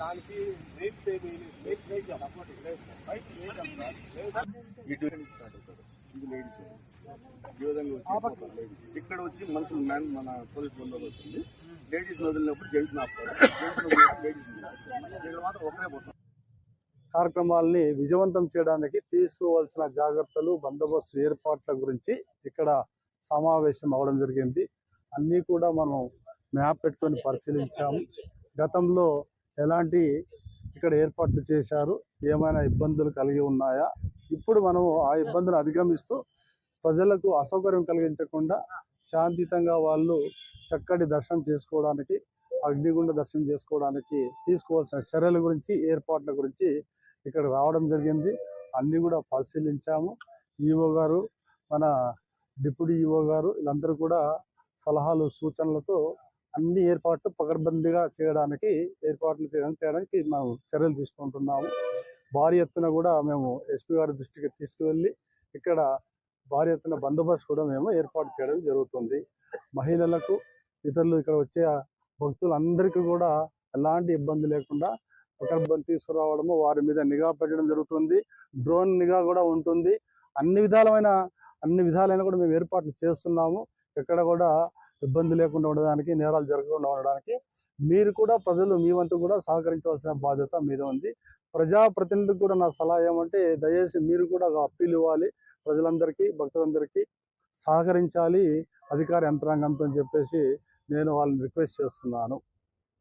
దానికి రేట్స్ ఏమి రేట్స్ వేసాం ఇటు స్టార్ట్ ఇది లేడీస్ ఈ విధంగా వచ్చి ఇక్కడ వచ్చి మనుషులు మ్యాన్ మన పోలీస్ బృందాలు వస్తుంది. లేడీస్ వదిలినప్పుడు జెంట్స్ ఆపుతారు. జెంట్స్ వదిలినప్పుడు లేడీస్ ఇక్కడ మాత్రం ఒకరే పోతారు కార్యక్రమాల్ని విజయవంతం చేయడానికి తీసుకోవాల్సిన జాగ్రత్తలు బందోబస్తు ఏర్పాట్ల గురించి ఇక్కడ సమావేశం అవడం జరిగింది. అన్నీ కూడా మనం మ్యాప్ పెట్టుకొని పరిశీలించాము. గతంలో ఎలాంటి ఇక్కడ ఏర్పాట్లు చేశారు? ఏమైనా ఇబ్బందులు కలిగి ఉన్నాయా? ఇప్పుడు మనము ఆ ఇబ్బందులు అధిగమిస్తూ ప్రజలకు అసౌకర్యం కలిగించకుండా శాంతియుతంగా వాళ్ళు చక్కటి దర్శనం చేసుకోవడానికి అగ్నిగుండ దర్శనం చేసుకోవడానికి తీసుకోవాల్సిన చర్యల గురించి ఏర్పాట్ల గురించి ఇక్కడ రావడం జరిగింది. అన్ని కూడా పరిశీలించాము. ఈఓ గారు మన డిప్యూటీ ఈఓ గారు వీళ్ళందరూ కూడా సలహాలు సూచనలతో అన్ని ఏర్పాట్లు పకడ్బందీగా చేయడానికి ఏర్పాట్లు చేయడానికి చేయడానికి చర్యలు తీసుకుంటున్నాము. భారీ ఎత్తున కూడా మేము ఎస్పీ గారి దృష్టికి తీసుకువెళ్ళి ఇక్కడ భారీ ఎత్తున బందోబస్తు కూడా మేము ఏర్పాటు చేయడం జరుగుతుంది. మహిళలకు ఇతరులు ఇక్కడ వచ్చే భక్తులందరికీ కూడా ఎలాంటి ఇబ్బంది లేకుండా పకడ్బందీ తీసుకురావడము వారి మీద నిఘా పెట్టడం జరుగుతుంది. డ్రోన్ నిఘా కూడా ఉంటుంది. అన్ని విధాలమైన అన్ని విధాలైన కూడా మేము ఏర్పాట్లు చేస్తున్నాము. ఎక్కడ కూడా ఇబ్బంది లేకుండా ఉండడానికి నేరాలు జరగకుండా ఉండడానికి మీరు కూడా ప్రజలు మీ వంతు కూడా సహకరించవలసిన బాధ్యత మీద ఉంది. ప్రజాప్రతినిధులకు కూడా నా సలహా ఏమంటే దయచేసి మీరు కూడా ఒక ఇవ్వాలి. ప్రజలందరికీ భక్తులందరికీ సహకరించాలి. అధికార యంత్రాంగంతో అని చెప్పేసి నేను వాళ్ళని రిక్వెస్ట్ చేస్తున్నాను.